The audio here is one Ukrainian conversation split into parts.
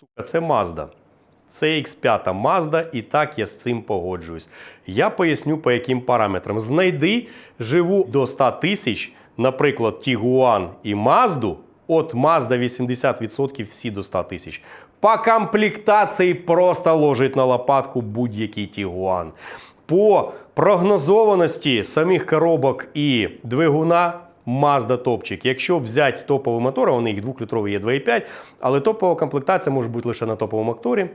сука, це Mazda. Це X5 Mazda, і так я з цим погоджуюсь. Я поясню по яким параметрам. Знайди живу до 100 тисяч, наприклад, Tiguan і Mazda, от Mazda 80% всі до 100 тисяч. По комплектації просто ложить на лопатку будь-який Tiguan. По прогнозованості самих коробок і двигуна Mazda топчик. Якщо взяти топові мотори, вони їх 2-літрові є 2,5, але топова комплектація може бути лише на топовому моторі.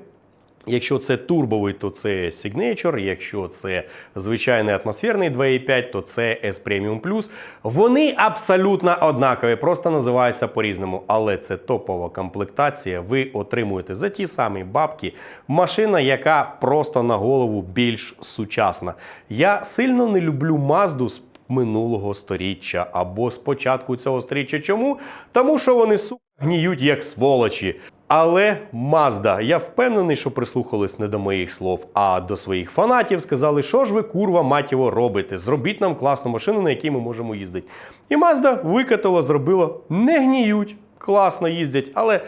Якщо це турбовий, то це Signature, якщо це звичайний атмосферний 2.5, то це S Premium Plus. Вони абсолютно однакові, просто називаються по-різному. Але це топова комплектація. Ви отримуєте за ті самі бабки машина, яка просто на голову більш сучасна. Я сильно не люблю Mazda з минулого сторіччя або з початку цього сторіччя. Чому? Тому що вони сука гніють як сволочі. Але Mazda, я впевнений, що прислухались не до моїх слов, а до своїх фанатів сказали, що ж ви, курва, мать його, робите? Зробіть нам класну машину, на якій ми можемо їздити. І Mazda викатала, зробила, не гніють, класно їздять, але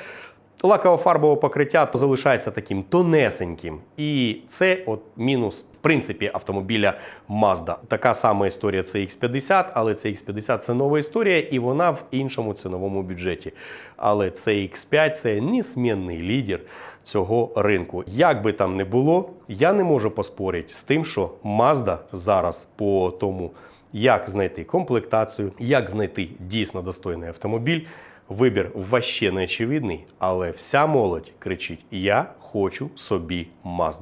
лаково-фарбове покриття залишається таким тонесеньким. І це от мінус, в принципі, автомобіля Mazda. Така сама історія це X50, але це X50 це нова історія, і вона в іншому ціновому бюджеті. Але це X5 це несмінний лідер цього ринку. Як би там не було, я не можу поспорити з тим, що Mazda зараз по тому, як знайти комплектацію, як знайти дійсно достойний автомобіль. Вибір ваще не очевидний, але вся молодь кричить: Я хочу собі Mazda.